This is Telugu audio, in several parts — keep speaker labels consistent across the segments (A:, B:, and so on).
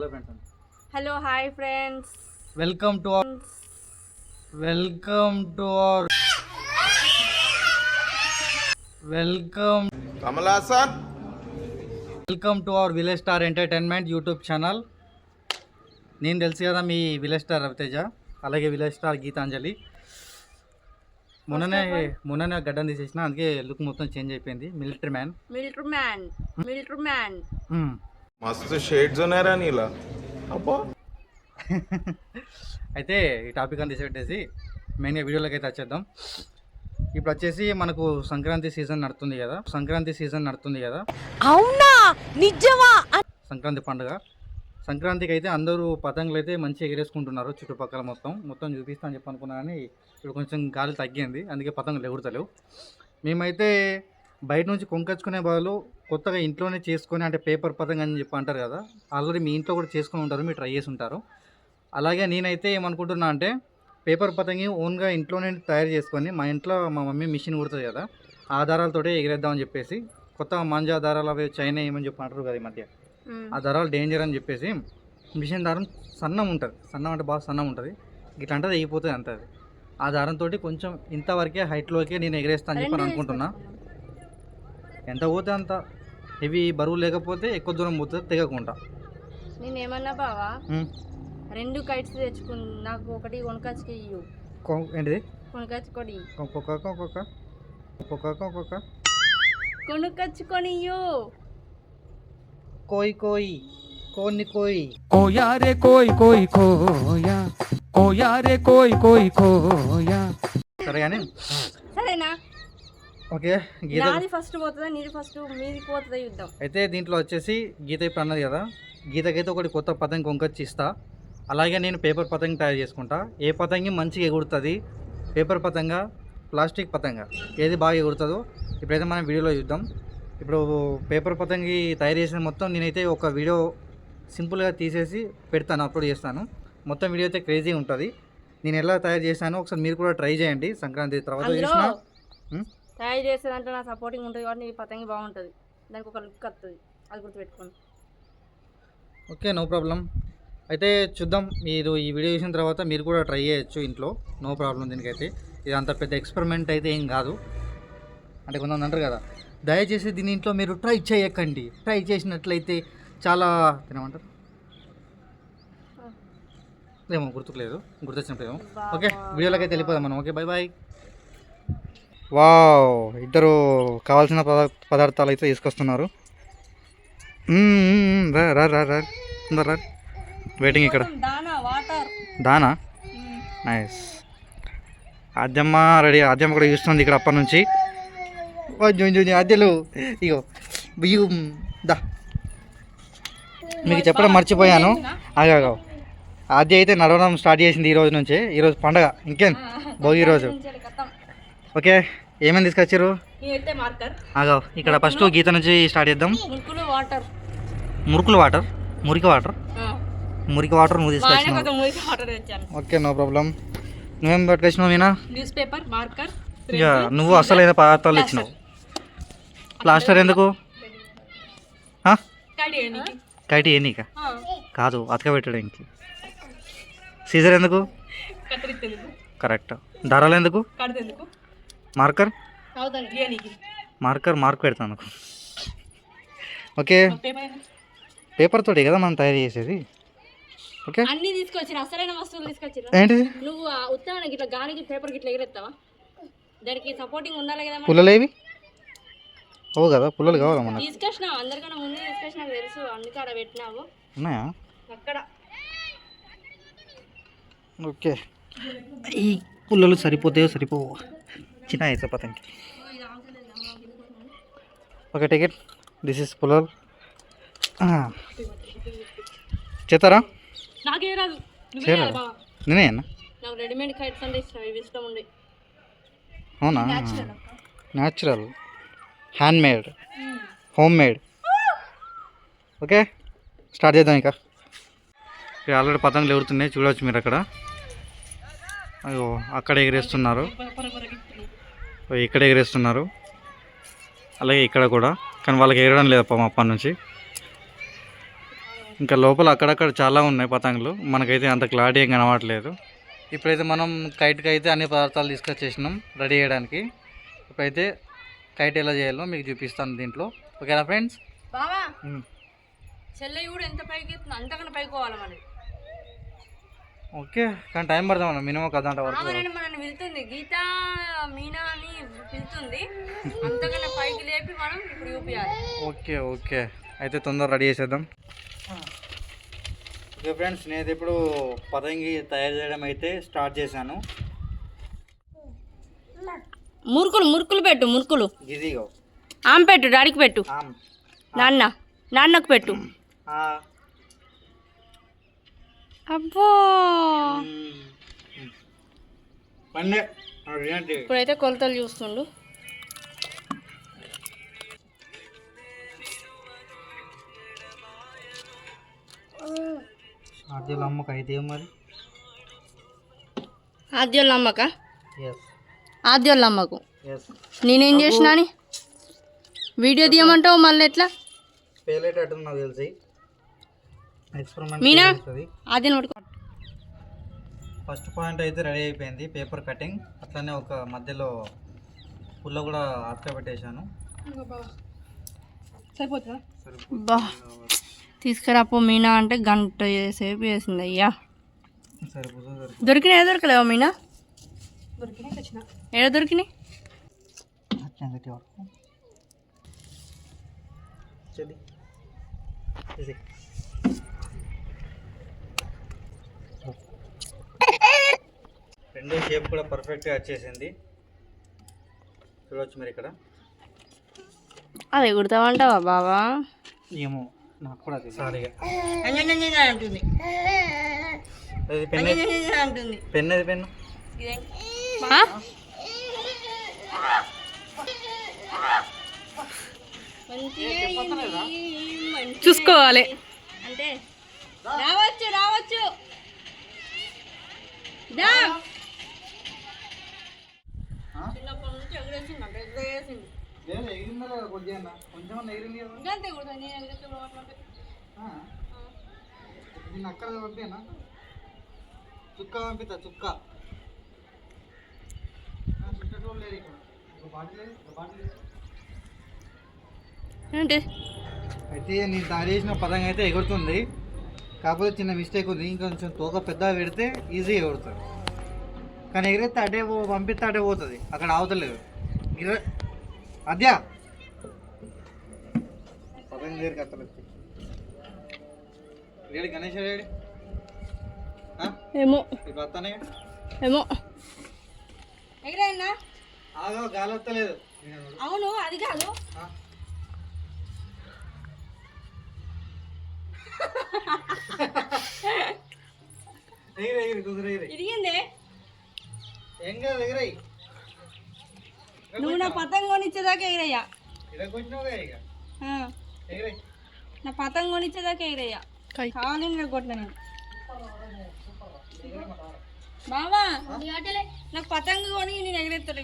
A: Hello hi friends
B: welcome to our welcome to our welcome
C: Kamal Haasan
B: welcome to our village star entertainment YouTube channel నేను తెలుసు కదా మీ విలేజ్ స్టార్ రవితేజ అలాగే విలేజ్ స్టార్ గీతాంజలి. మొన్ననే మొన్ననే గడ్డం తీసేసిన అందుకే లుక్ మొత్తం చేంజ్ అయిపోయింది. Military man
A: military man military man
C: మస్తు షేడ్స్ ఉన్నాయరా నీలా. అబ్బా.
B: అయితే ఈ టాపిక్ అంతా తీసేసి మెయిన్గా వీడియోలోకి అయితే వచ్చేద్దాం. ఇప్పుడు వచ్చేసి మనకు సంక్రాంతి సీజన్ నడుతుంది కదా. సంక్రాంతి సీజన్ నడుతుంది కదా.
A: అవునా? నిజమా?
B: సంక్రాంతి పండుగ. సంక్రాంతికి అయితే అందరూ పతంగులు అయితే మంచిగా ఎగరేసుకుంటున్నారు చుట్టుపక్కల మొత్తం. మొత్తం చూపిస్తాను చెప్పి అనుకున్నా కానీ ఇప్పుడు కొంచెం గాలి తగ్గింది. అందుకే పతంగులు ఎగురుతలేవు. మేమైతే బయట నుంచి కొనుకొచ్చుకునే బదులు కొత్తగా ఇంట్లోనే చేసుకొని అంటే పేపర్ పతంగ అని చెప్పి అంటారు కదా ఆల్రెడీ మీ ఇంట్లో కూడా చేసుకొని ఉంటారు మీరు ట్రై చేసి ఉంటారు అలాగే నేనైతే ఏమనుకుంటున్నా అంటే పేపర్ పతంగి ఓన్గా ఇంట్లోనే తయారు చేసుకొని మా ఇంట్లో మా మమ్మీ మిషన్ కుడుతుంది కదా ఆ దారాలతోటే ఎగిరేద్దామని చెప్పేసి కొత్త మాంజా దారాలు అవి చైనా ఏమని చెప్పి అంటారు కదా ఈ మధ్య ఆ దారాలు డేంజర్ అని చెప్పేసి మిషన్ దారం సన్నం ఉంటుంది సన్నం అంటే బాగా సన్నం ఉంటుంది ఇట్లా అంటే అయిపోతుంది అంత అది ఆ దారంతో కొంచెం ఇంతవరకే హైట్లోకి నేను ఎగరేస్తాను అని చెప్పి అని అనుకుంటున్నా. ఎంత పోతే అంత. హెవీ బరువు లేకపోతే ఎక్కువ దూరం పోతుంది తెగకుండా
A: నేనేమన్నా బావా?
B: ఉమ్.
A: రెండు కైట్స్ తెచ్చుకుని నాకు ఒకటి కొనుకొచ్చి ఇయ్యు.
B: కొ- ఏంటిది?
A: కొనుకొచ్చుకొని
B: ఒక్కొక్క ఒక్కొక్క ఒక్కొక్క ఒక్కొక్క
A: కొనుకొచ్చుకొని ఇయ్యు.
B: కోయి కోయి. కోన్ని కోయి.
D: కోయా రే కోయ్ కోయ్ కోయా. కోయా రే కోయ్ కోయ్ కోయా.
B: సరే కానీ
A: సరేనా?
B: ఓకే గీత.
A: నాది ఫస్ట్ పోతుందా నీది ఫస్ట్ మీది పోతుందా యుద్ధం.
B: అయితే దీంట్లో వచ్చేసి గీత ఇప్పుడు అన్నది కదా. గీతకైతే ఒకటి కొత్త పతంగి కొనుకొచ్చి ఇస్తా. అలాగే నేను పేపర్ పతంగి తయారు చేసుకుంటా. ఏ పతంగి మంచిగా ఎగురుతుంది? పేపర్ పతంగ ప్లాస్టిక్ పతంగ? ఏది బాగా ఎగురుతుందో? ఇప్పుడైతే మనం వీడియోలో చూద్దాం. ఇప్పుడు పేపర్ పతంగి తయారు చేసిన మొత్తం నేనైతే ఒక వీడియో సింపుల్గా తీసేసి పెడతాను అప్లోడ్ చేస్తాను. మొత్తం వీడియో అయితే క్రేజీ ఉంటుంది. నేను ఎలా తయారు చేశానో ఒకసారి మీరు కూడా ట్రై చేయండి. సంక్రాంతి తర్వాత
A: అందులో
B: చేసిన?
A: తయారు చేసేదంటే నా సపోర్టింగ్ ఉంటుంది కాబట్టి నీ పతంగి బాగుంటుంది. దానికి ఒక లుక్ వస్తుంది అది గుర్తుపెట్టుకోండి.
B: ఓకే నో ప్రాబ్లం అయితే చూద్దాం మీరు ఈ వీడియో చూసిన తర్వాత మీరు కూడా ట్రై చేయొచ్చు ఇంట్లో. నో ప్రాబ్లం దీనికైతే. ఇది అంత పెద్ద ఎక్స్పెరిమెంట్ అయితే ఏం కాదు. అంటే కొంతమంది అంటారు కదా దయచేసి దీని ఇంట్లో మీరు ట్రై చేయకండి. ట్రై చేసినట్లయితే చాలా తినమంటారు? ఏమో గుర్తుకులేదు గుర్తొచ్చినప్పుడు ఓకే వీడియోలోకి అయితే వెళ్ళిపోదాం మనం. ఓకే బై బాయ్ వావ్ ఇద్దరు కావాల్సిన పదార్థ పదార్థాలు అయితే తీసుకొస్తున్నారు. రా రా రా రా వెయిటింగ్ ఇక్కడ.
A: దానా
B: నైస్ ఆద్యమ్మ రెడీ ఆద్యమ్మ కూడా చూస్తుంది ఇక్కడ అప్పటి నుంచి. ఆద్యలు. ఇగో బియ్యం దా. మీకు చెప్పడం మర్చిపోయాను. ఆగాగా ఆద్య అయితే నడవడం స్టార్ట్ చేసింది ఈ రోజు నుంచి. ఈరోజు పండగ. ఇంకేం? భోగి రోజు. ఓకే ఏమేమి తీసుకొచ్చారు ఆగావు ఇక్కడ ఫస్ట్ గీత నుంచి స్టార్ట్ చేద్దాం.
A: మురుకులు వాటర్
B: మురుకులు వాటర్ మురికి వాటర్ మురికి వాటర్ నువ్వు తీసుకొచ్చినావు. ఓకే నో ప్రాబ్లం నువ్వేం పట్టుకొచ్చినావు మీనా?
A: న్యూస్ పేపర్ మార్కర్
B: ఇక నువ్వు అసలైన పదార్థాలు ఇచ్చినావు ప్లాస్టర్ ఎందుకు? కైటి ఎన్నిక కాదు అతకబెట్టడానికి సీజర్ ఎందుకు? కరెక్ట్ దారాలు ఎందుకు? మార్కర్ మార్కర్ మార్క్ పెడతాను ఓకే
A: పేపర్
B: తోటి కదా మనం తయారు చేసేది. ఓకే
A: అన్ని తీసుకొచ్చిన అసలైన వస్తువులు తీసుకొచ్చిరా
B: ఏంటిది?
A: నువ్వు ఆ ఉత్తరానికి ఇట్లా గానికి పేపర్ ఇట్లా ఎగిరెత్తావా? దానికి సపోర్టింగ్ ఉండాలి కదా మరి.
B: పుల్లలేవి ఓ కదా పుల్లలు కావాలా మనకు?
A: తీసుకొచ్చినావు అందరికన్నా ముందే తీసుకొచ్చినా తెలుసు అందుకే పెట్టినావు.
B: ఉన్నాయా?
A: అక్కడ.
B: ఓకే ఈ పుల్లలు సరిపోతాయో సరిపోవు? చిన్న అయితే పతంకి ఓకే టికెట్ దిస్ ఇస్ పుల్లలు చేస్తారా
A: నాకే రాదు. నువ్వే
B: చేయరా?
A: రాదు బావ.
B: నేనే అన్న?
A: నాకు రెడీమేడ్ కైట్స్ అంటే ఇష్టం ఇవి ఇష్టం ఉండే.
B: అవునా? Natural hand made home made okay start చేద్దాం ఇంకా. ఆల్రెడీ పతంగులు ఎగురుతున్నాయి చూడవచ్చు మీరు అక్కడ. అయ్యో అక్కడ ఎగిరేస్తున్నారు. ఇక్కడ ఎగిరేస్తున్నారు. అలాగే ఇక్కడ కూడా. కానీ వాళ్ళకి ఎగరడం లేదు పాపం అప్పటి నుంచి. ఇంకా లోపల అక్కడక్కడ చాలా ఉన్నాయి పతంగులు. మనకైతే అంత క్లారిటీ ఏం కనబడట్లేదు. ఇప్పుడైతే మనం కైట్కి అయితే అన్ని పదార్థాలు తీసుకొచ్చేసినాం రెడీ చేయడానికి. ఇప్పుడైతే కైట్ ఎలా చేయాలో మీకు చూపిస్తాను దీంట్లో. ఓకేనా ఫ్రెండ్స్?
A: బావా చెల్లె కూడా ఎంత పైకి అంతకన్నా పైకి పోవాలి మరి.
B: ఓకే కానీ టైం పడతాం మనం మినిమం ఒక గంట వరకు.
A: మనల్ని పిలుతుంది. గీత మీనా అని పిలుతుంది. అంతకన్నా పైకి లేపి మనం ఇప్పుడు చూపించాలి
B: ఓకే ఓకే. అయితే తొందర రెడీ చేసేద్దాం. ఓకే ఫ్రెండ్స్ నేనైతే ఇప్పుడు పతంగి తయారు చేయడం అయితే స్టార్ట్ చేశాను.
A: మురుకులు మురుకులు పెట్టు మురుకులు.
B: గిదిగో
A: ఆమె పెట్టు డాడీకి పెట్టు. నాన్న నాన్నకు పెట్టు.
B: ఆ.
A: అబ్బో? ఇప్పుడైతే కొలతలు చూస్తుండు.
B: ఆద్యుల అమ్మకి అయితే ఏం మరి?
A: ఆద్యోళ్ళ అమ్మక ఆద్యోళ్ళ నేనేం చేసినా అని వీడియో తీయమంటావు మళ్ళీ ఎట్లా?
B: నాకు తెలిసి. ఎక్స్పెరిమెంట్
A: మీనా? పట్టుకో
B: ఫస్ట్ పాయింట్ అయితే రెడీ అయిపోయింది పేపర్ కటింగ్ అట్లనే ఒక మధ్యలో పుల్ల కూడా అతక పెట్టేశాను.
A: బా. తీసుకురాపో మీనా అంటే గంట సేపు వేసింది అయ్యా. దొరికినాయా దొరకలేవా మీనా? ఏడ దొరికినాయి
B: అట్లా గట్టి వరకు చెల్లి ఇది. రెండో షేప్ కూడా పర్ఫెక్ట్గా వచ్చేసింది. చూడవచ్చు మీరు ఇక్కడ
A: అది కుడతామంటావా బావా?
B: ఏమో నాకు కూడా సారీగా
A: అంటుంది
B: అది పెన్
A: అంటుంది
B: పెన్ అది పెన్ను
A: చూసుకోవాలి అంటే రావచ్చు రావచ్చు దా. చిన్నప్పటి నుంచి ఎగరేసిండు అంటే ఎగరేసిండు
B: కొంచెం ఎగిరింది కదా.
A: ఇంకంతే కూడా నేను ఎగరేస్తే పోవట్లేదు.
B: నేను అక్కడ పంపినా? చుక్క పంపిస్తా చుక్క. చుట్టటోళ్ళు లేరు ఇక్కడ. ఒక బాటిల్ లేదు, ఒక బాటిల్ లేదు.
A: ఏంటి?
B: అయితే నేను తయారు చేసిన పదంగా అయితే ఎగురుతుంది. కాకపోతే చిన్న మిస్టేక్ ఉంది. ఇంకొంచెం తోక పెద్దగా పెడితే ఈజీగా ఎగురుతుంది. కానీ ఎగిరితే అటే పో పంపిస్తే అటే పోతుంది. అక్కడ ఆవుతలేదు గిర అద్యా పతంగ దగ్గరికి అత్తలేదు రేడి గణేష్ రేడి
A: ఏమో.
B: ఇప్పుడు వస్తానే
A: ఏమో. ఎగరైనా
B: ఆగో గాలి వస్తలేదు.
A: అవును అది కాదు.
B: ఎగిరి ఎగిరి కుదిరి ఎగిరి
A: ఇరిగిందే.
B: ఏం కాదు ఎగిరాయి.
A: నువ్వు నా పతంగ కొనిచ్చేదాకా ఎగిరయ్యా. నా పతంగ కొనిచ్చేదాకా ఎగిరయ్యా. కావాలి నేను కొట్టిన నేను. బావా నాకు పతంగ కొని నేను ఎగిరెత్తలే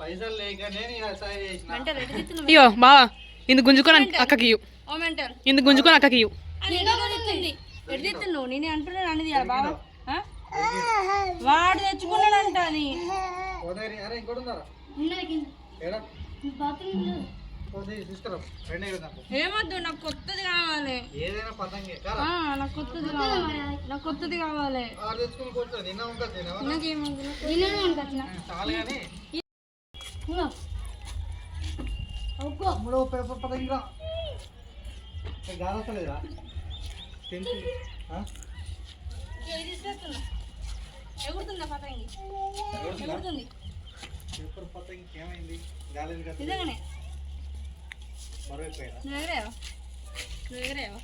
B: పైసలు నేను?
E: అయ్యో బావా ఇందు గుంజుకొని అక్కకి ఇయ్యు
A: ఓ మెంటల్.
E: ఇందు గుంజుకొని అక్కకి
A: ఎటు తిత్తున్నావు నేనే అంటున్నాను అనేది బావా? వాడు తెచ్చుకున్నాడంట అది
B: పోతే అరే ఇంకోటి ఉందారా ఏడా?
A: ఏమొద్దు నాకు కొత్తది కావాలి.
B: ఏదైనా పతంగే
A: నాకు కొత్తది కావాలి. నాకు కొత్తది కావాలి.
B: తమ్ముడు పేపర్ పతంగిరా గాలి వస్తలేదా టెన్త్
A: ఎగురుతుందా పతంగి ఎగురుతుంది?
B: పేపర్ పతంగి ఏమైంది గాలి ఎందుకు వస్తలేదు?
A: నిజంగానే.
B: మరో అయిపోయారా
A: నువ్వు ఎగరేవా? నువ్వు ఎగరేవా?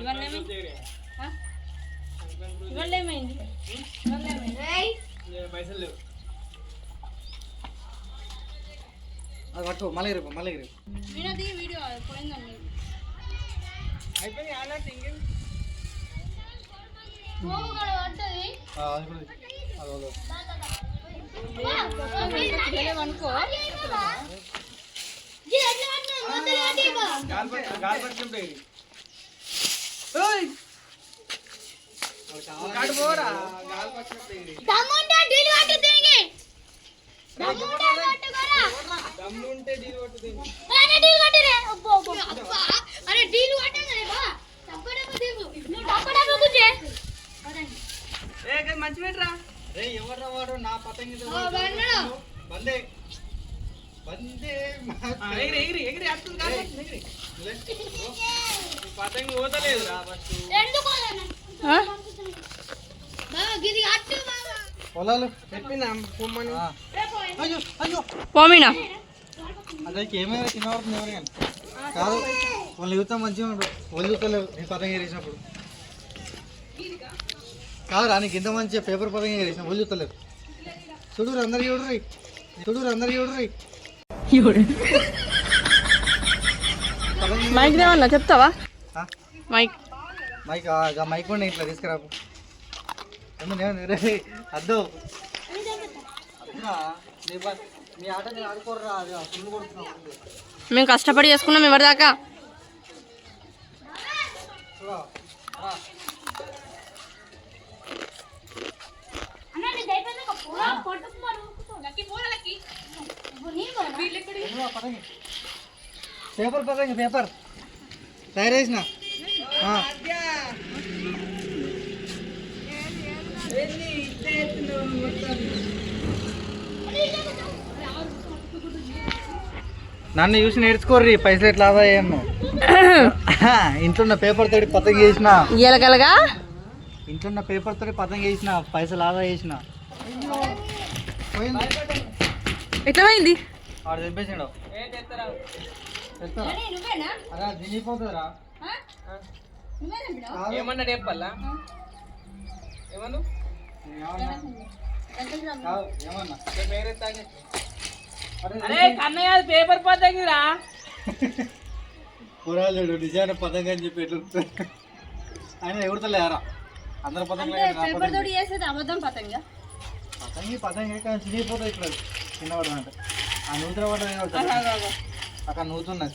A: ఇవాళ ఏమైంది? ఆ? ఇవాళ ఏమైంది? ఇవాళ ఏమైంది?
B: అది పట్టుకో మళ్ళీ రేపు మళ్ళీ రేపు.
A: వినది వీడియో పోయిందండి.
B: అయిపోయింది ఆడాలి ఇంకేం అది కూడా అది వదలు.
A: అనుకో
F: దమ్ముంటే డీల్ పట్టు దీనికి దమ్ముంటే పట్టుకోరా దమ్ముంటే డీల్ పట్టు దీనికి అరే డీల్ పట్టురే అబ్బో అబ్బో అబ్బా అరే డీల్ పట్టండి రే బా తప్పడే పోతేవు నువ్వు తప్పడే పోకుచే
B: రే ఎవర్రా వాడు నా పతంగి బందే పొలాలు ఆ. అయ్యో అయ్యో.
A: పోమీనా?
B: అదే ఏమైనా కింద పడుతుంది ఎవరు కానీ కాదు వాళ్ళు యువత మంచిగా ఉండు. వాళ్ళు యువతలేవు నీ పతంగి వేసినప్పుడు కాదురా నీకు ఇంత మంచిగా పేపర్ పతంగి వేసిన వాళ్ళు యువతలేవు చూడు అందరు చూడరు చూడు అందరు చూడరు
A: మైక్ దేవన్నా చెప్తావా? మైక్.
B: మైక్ మైక్ ఉండి ఇట్లా రే అద్దు.
A: మేము కష్టపడి చేసుకున్నాం ఎవరిదాకా
B: పేపర్ పతంగి పేపర్. తయారు చేసిన. ఆ. నన్ను చూసి నేర్చుకోర్రి పైసలు ఎట్లా ఆదా చేయను ఇంట్లో పేపర్ తోటి పతంగి చేసిన. ఇంట్లో పేపర్ తోటి పతంగి చేసిన పైసలు ఆదా చేసిన.
E: ఎట్లా పోయింది
B: వాడు తెంపేసాడు.
G: ఏమన్నా చెప్పాలా ఏమన్నా?
B: ఏమన్నా? కాదు, ఏమన్నా?
G: పేరే తాగే
B: అరే
G: అరే కన్నయ్య అది పేపర్
B: నిజాన్ని పతంగా అని చెప్పి ఎట్లా ఆయన ఎగురుతలేరా అందరు పతంగి
A: పేపర్ తోటి చేసేది అబద్ధం పతంగా?
B: పతంగి పతంగి కానీ చినిగిపోతుంది ఇక్కడ. చిన్న పడడం అంటే ఆ నూతుల పడ్డ అక్కడ నూతున్నది.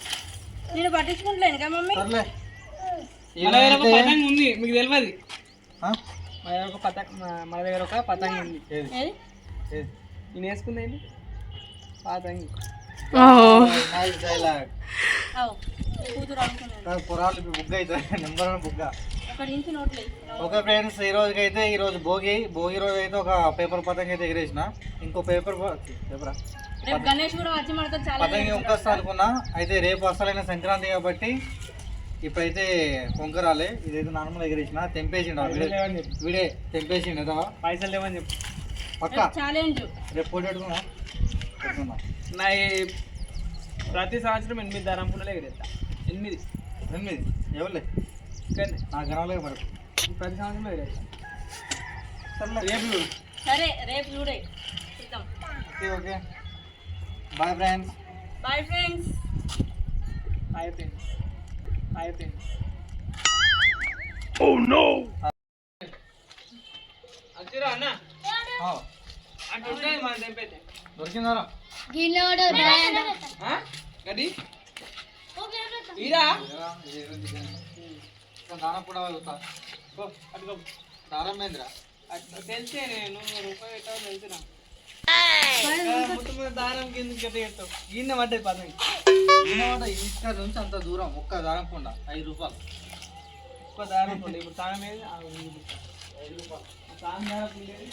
A: నేను పట్టించుకుంటలేను కదా మమ్మీ?
B: సర్లే.
G: ఒక పతంగి ఉంది మీకు తెలియదు
B: ఆ?
G: మన దగ్గర ఒక పతంగి మన దగ్గర ఒక పతంగి ఉంది.
B: ఏది?
A: ఏది?
B: ఏది?
G: నేను వేసుకుంది పతంగి.
B: కాదు, పురాలు ఇప్పుడు బుగ్గ అవుతుంది నెంబర్ వన్ బుగ్గ. ఓకే ఫ్రెండ్స్ ఈ రోజుకి అయితే ఈ రోజు భోగి భోగి రోజు అయితే ఒక పేపర్ పతంగి అయితే ఎగిరేసిన. ఇంకో పేపర్ పేపరా? పతంగి. ఇంకొస్తా అనుకున్నా. అయితే రేపు అసలైన సంక్రాంతి కాబట్టి ఇప్పుడైతే కొంకరాలే ఇదైతే నార్మల్ ఎగిరేసిన. తెంపేసిండు వీడే. తెంపేసిండు ఏదో
G: పైసలు లేవని చెప్పు.
B: పక్క?
A: ఛాలెంజ్
B: రేపు పోటీ పెట్టుకున్నా పెట్టుకున్నా
G: నా ఈ ప్రతి సంవత్సరం ఎనిమిది దారం పుల్లలు ఎగిరేస్తా. ఎనిమిది.
B: ఎనిమిది? ఎవరులే? నాకు గనవలే మరి.
G: ప్రతి సంవత్సరం
B: సర్లే.
G: రేపు చూడు.
A: సరే రేపు చూడే.
B: Okay okay. Bye friends
A: bye friends
G: hi friends hi friends అచ్చిరా అన్న? అటు ఉంటుంది మన తెంపైతే
B: దొరికిందారా?
F: గిన్నోడు
G: ఆ? గడి ఈరా
B: దానం కూడా
G: గో, అటు.
B: దారం ఏంద్రా
G: తెలిసే నేను రూపాయి పెట్టావు మీద దారం కింద గట్ట చెప్తావు గిన్నె పడ్డది పదండి
B: వినవాడ ఇక్కడ నుంచి అంత దూరం. ఒక్క దారం కొండ. ఐదు రూపాయలు.
G: ఒక్క దారం పోలే ఇప్పుడు తాళం ఏది? ఆ, ఉంది. తాళం దారం ఉండేది